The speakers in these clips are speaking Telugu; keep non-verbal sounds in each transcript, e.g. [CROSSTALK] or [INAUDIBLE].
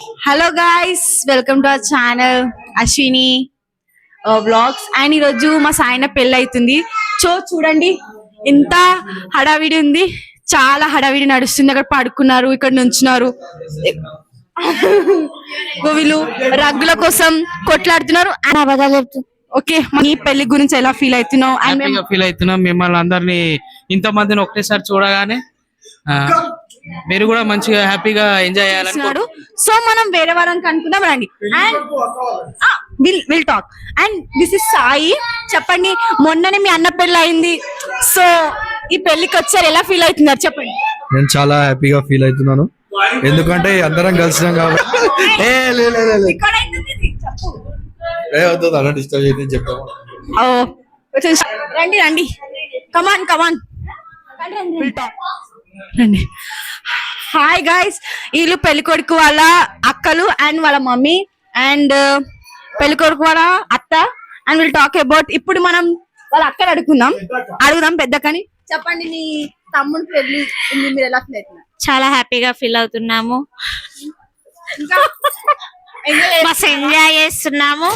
Hello guys welcome to our channel Ashwini vlogs and ఈరోజు మా సాయన పెళ్ళి అవుతుంది. సో చూడండి. ఎంత హడావిడి ఉంది. చాలా హడావిడి నడుస్తుంది. అక్కడ పడుకున్నారు ఇక్కడ నుంచున్నారు. వీళ్ళు రగ్గుల కోసం కొట్లాడుతున్నారు. ఓకే మీ పెళ్ళి గురించి ఎలా ఫీల్ అవుతున్నావు? ఫీల్ అవుతున్నాం. మిమ్మల్ని అందరినీ ఇంత మందిని ఒకటేసారి చూడగానే మీరు కూడా మంచిగా హ్యాపీగా ఎంజాయ్ చేయాలని చేస్తున్నాడు. సో మనం వేరే వారానికి అనుకుందాం రండి. And will will talk and this is Sai. చెప్పండి మొన్ననే మీ అన్న పెళ్ళి అయింది. సో ఈ పెళ్ళికి వచ్చారు. ఎలా ఫీల్ అవుతున్నారు? చెప్పండి. నేను చాలా హ్యాపీగా ఫీల్ అవుతున్నాను. ఎందుకంటే అందరం కలిసినాం కాబట్టి. [LAUGHS] ఏ లే లే, లే, లే. ఏ వద్దు అలా డిస్టర్బ్ చేయదని చెప్పాము ఓ, వచ్చేసి- రండి రండి. కమాన్ కమాన్ రండి. హాయ్ గాయస్ వీళ్ళు పెళ్ళి కొడుకు వాళ్ళ అక్కలు అండ్ వాళ్ళ మమ్మీ అండ్ పెళ్ళి కొడుకు వాళ్ళ అత్త అండ్ విల్ టాక్ అబౌట్ ఇప్పుడు మనం వాళ్ళ అక్కలు అడుగుకుందాం. అడుగుదాం పెద్దకని చెప్పండి మీ తమ్ముడు పెళ్ళి మీరు ఎలా ఫీల్ అవుతున్నారు? చాలా హ్యాపీగా ఫీల్ అవుతున్నాము? మస్తు ఎంజాయ్ చేస్తున్నాము.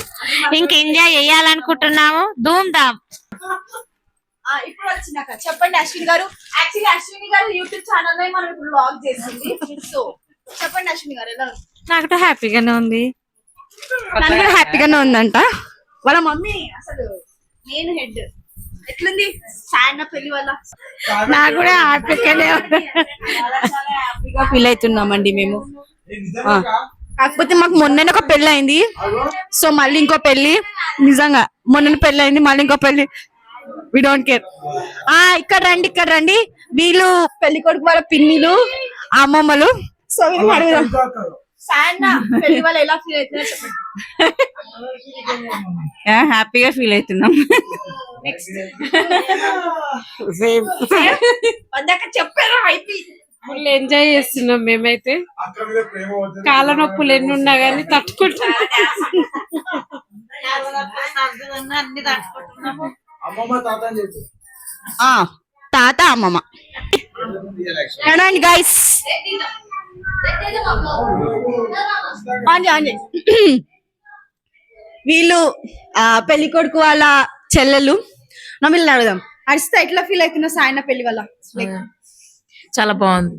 ఇంక ఎంజాయ్ చేయాలనుకుంటున్నాము. ధూమ్ ధామ్. ఇప్పుడు వచ్చినాక చెప్పండి అశ్విని గారు. యాక్చువల్లీ అశ్విని గారు యూట్యూబ్ ఛానల్లో మనం ఇప్పుడు బ్లాగ్ చేసింది. సో చెప్పండి అశ్విని గారు ఎలా ఉంది? నాకు హ్యాపీగానే ఉంది. నాకు హ్యాపీగానే ఉందంట. వాళ్ళ మమ్మీ అసలు నేను హెడ్ ఎట్లుంది? సాయన్న పెళ్ళి వల్ల. నాకు కూడా హ్యాపీగానే హ్యాపీగా ఫీల్ అవుతున్నామండి మేము. కాకపోతే మాకు మొన్న ఒక పెళ్ళి అయింది సో మళ్ళీ ఇంకో పెళ్ళి నిజంగా మొన్న పెళ్ళి అయింది మళ్ళీ ఇంకో పెళ్ళి వి డోంట్ కేర్ ఆ ఇక్కడ రండి ఇక్కడ రండి. వీళ్ళు పెళ్ళి కొడుకు వాళ్ళ పిన్నిలు అమ్మమ్మలు. సో వీళ్ళని అడుగుదాం. హ్యాపీగా ఫీల్ అవుతున్నాం. చెప్పారు ఫుల్ ఎంజాయ్ చేస్తున్నాం మేమైతే. కాళ్ళ నొప్పులు ఎన్ని ఉన్నా గానీ తట్టుకుంటున్నాం. [LAUGHS] ఆ తాత అమ్మమ్మ. గైస్ వీళ్ళు పెళ్ళి కొడుకు వాళ్ళ చెల్లెలు. నా వీళ్ళని అడుగుదాం. అడిస్తే ఎట్లా ఫీల్ అవుతున్నా సాయన పెళ్ళి వల్ల? చాలా బాగుంది.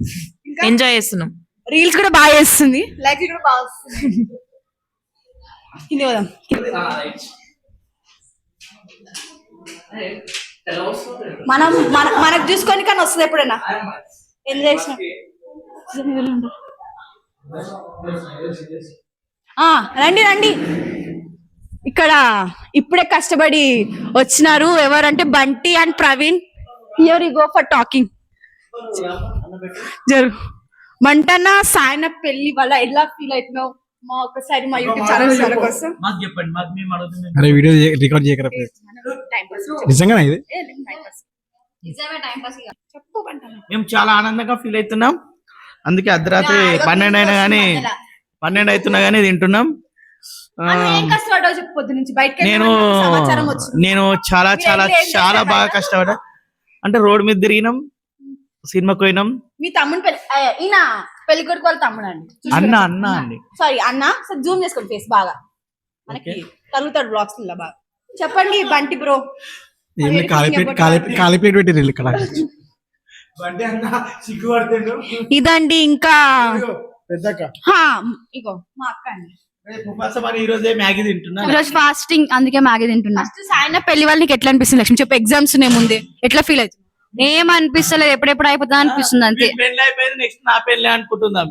ఎంజాయ్ చేస్తున్నాం. రీల్స్ కూడా బాగా చేస్తుంది. లైక్ కూడా బాగా వస్తుంది మనం మన మనకు చూసుకొని కానీ వస్తుంది ఎప్పుడైనా. ఏం చేసిన ఆ, రండి రండి. ఇక్కడ ఇప్పుడే కష్టపడి వచ్చినారు ఎవరంటే Bunty and Praveen. Here you go for talking జరు. మంటన్న సాయన పెళ్ళి వల్ల ఎలా ఫీల్ అవుతున్నావు? మా ఒకసారి మా యూట్యూబ్ ఛానల్ కోసం. చెప్పండి వీడియో రికార్డ్ చేయకరా నిజంగా ఇది మేము చాలా ఆనందంగా ఫీల్ అవుతున్నాం. అందుకే అర్ధరాత్రి పన్నెండు అయినా కానీ పన్నెండు అవుతున్నా కానీ తింటున్నాం. నేను నేను చాలా చాలా చాలా బాగా? కష్టపడ్డా. అంటే రోడ్ మీద తిరిగినాం సినిమాకి పోయినాం. మీ ఆ, ఈయన పెళ్ళి కొడుకు వాళ్ళ తమ్ముడు అండి. అన్న అన్న అండి. సారీ అన్న జూమ్ చేసుకోండి ఫేస్ బాగా. మనకి కలుగుతాడు బ్లాగ్స్లో బాగా. చెప్పండి బంటి బ్రో. కాలిపేట్ ఇక్కడ. ఇదండి ఇంకా. ఇగో మా అక్క అండి. ఈ రోజే మ్యాగీ తింటున్నా. ఈరోజు ఫాస్టింగ్ అందుకే మ్యాగీ తింటున్నా. ఫస్ట్ సాయన పెళ్ళి వాళ్ళకి ఎట్లా అనిపిస్తుంది లక్ష్మి? చెప్పు ఎగ్జామ్స్ ఉన్నాయి ముందే. ఎట్లా ఫీల్ అవుతుంది? ఏం అనిపిస్తలేదు ఎప్పుడెప్పుడు అయిపోతుందా అనిపిస్తుంది అంతే. పెళ్ళి అయిపోయింది నెక్స్ట్ నా పెళ్ళి అనుకుంటున్నాం.